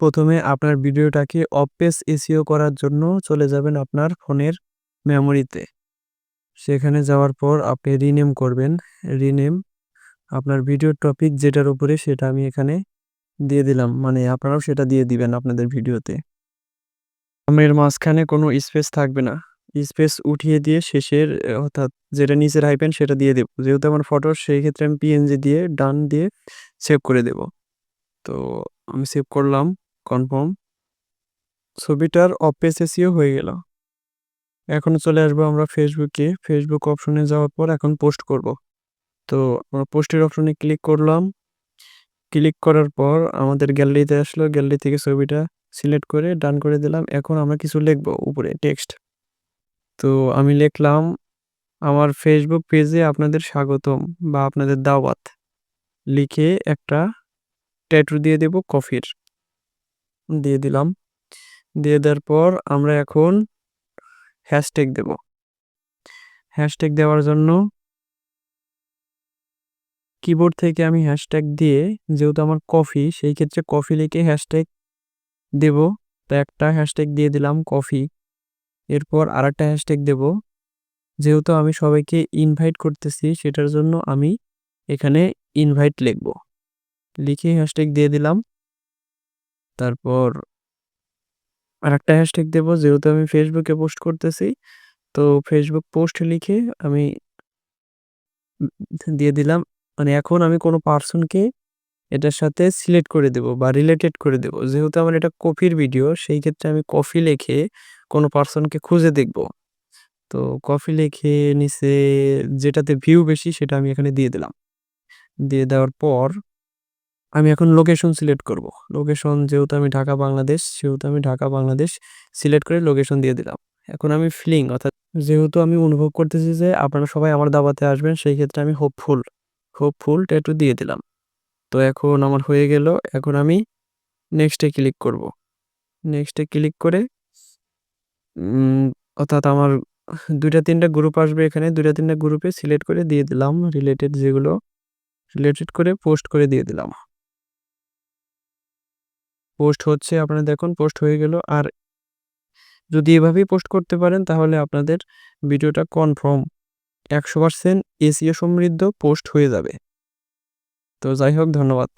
প্রথমে আপনার ভিডিওটাকে অফ পেজ এসিও করার জন্য চলে যাবেন আপনার ফোনের মেমোরিতে। সেখানে যাওয়ার পর আপনি রিনেম করবেন। রিনেম আপনার ভিডিও টপিক যেটার উপরে সেটা আমি এখানে দিয়ে দিলাম। মানে আপনারাও সেটা দিয়ে দিবেন আপনাদের ভিডিওতে। আমের মাঝখানে কোনো স্পেস থাকবে না। স্পেস উঠিয়ে দিয়ে শেষের, অর্থাৎ যেটা নিচের হাইপেন সেটা দিয়ে দেবো। যেহেতু আমার ফটো, সেই ক্ষেত্রে আমি পিএনজি দিয়ে ডান দিয়ে সেভ করে দেব। তো আমি সেভ করলাম। কনফার্ম। ছবিটার অফ পেজ এসিও হয়ে গেল। এখন চলে আসব আমরা ফেসবুকে। ফেসবুক অপশনে যাওয়ার পর এখন পোস্ট করব। তো আমরা পোস্টের অপশনে ক্লিক করলাম। ক্লিক করার পর আমাদের গ্যালারিতে আসলো। গ্যালারি থেকে ছবিটা সিলেক্ট করে ডান করে দিলাম। এখন আমরা কিছু লিখব উপরে, টেক্সট। তো আমি লিখলাম, আমার ফেসবুক পেজে আপনাদের স্বাগতম বা আপনাদের দাওয়াত। লিখে একটা ট্যাটু দিয়ে দেব কফির। দিয়ে দিলাম। দিয়ে দেওয়ার পর আমরা এখন হ্যাশট্যাগ দেব। হ্যাশট্যাগ দেওয়ার জন্য কিবোর্ড থেকে আমি হ্যাশট্যাগ দিয়ে যেহেতু আমার কফি সেই ক্ষেত্রে কফি লিখে হ্যাশট্যাগ দেব। তো একটা হ্যাশট্যাগ দিয়ে দিলাম কফি এরপর আর একটা হ্যাশট্যাগ দেব। যেহেতু আমি সবাইকে ইনভাইট করতেছি, সেটার জন্য আমি এখানে ইনভাইট লিখব। লিখে হ্যাশট্যাগ দিয়ে দিলাম। তারপর আর আরেকটা হ্যাশট্যাগ দেবো, যেহেতু আমি ফেসবুকে পোস্ট করতেছি, তো ফেসবুক পোস্ট লিখে আমি দিয়ে দিলাম। মানে এখন আমি কোনো পার্সনকে এটার সাথে সিলেক্ট করে দেব বা রিলেটেড করে দেব। যেহেতু আমার এটা কফির ভিডিও সেই ক্ষেত্রে আমি কফি লিখে কোনো পার্সনকে খুঁজে দেখব। তো কফি লিখে নিচে যেটাতে ভিউ বেশি, সেটা আমি এখানে দিয়ে দিলাম। দিয়ে দেওয়ার পর আমি এখন লোকেশন সিলেক্ট করব। লোকেশন যেহেতু আমি ঢাকা, বাংলাদেশ, সেহেতু আমি ঢাকা, বাংলাদেশ সিলেক্ট করে লোকেশন দিয়ে দিলাম। এখন আমি ফিলিং অর্থাৎ যেহেতু আমি অনুভব করতেছি যে আপনারা সবাই আমার দাবাতে আসবেন, সেই ক্ষেত্রে আমি হোপফুল হোপফুল ট্যাটু দিয়ে দিলাম। তো এখন আমার হয়ে গেল, এখন আমি নেক্সটে ক্লিক করব। নেক্সটে ক্লিক করে অর্থাৎ আমার দুইটা, তিনটা গ্রুপ আসবে এখানে, দুইটা, তিনটা গ্রুপে সিলেক্ট করে দিয়ে দিলাম রিলেটেড যেগুলো রিলেটেড করে পোস্ট করে দিয়ে দিলাম। পোস্ট হচ্ছে, আপনারা দেখুন, পোস্ট হয়ে গেল। আর যদি এভাবেই পোস্ট করতে পারেন, তাহলে আপনাদের ভিডিওটা কনফার্ম। একশো পার্সেন্ট এসিও সমৃদ্ধ পোস্ট হয়ে যাবে। তো যাই হোক, ধন্যবাদ।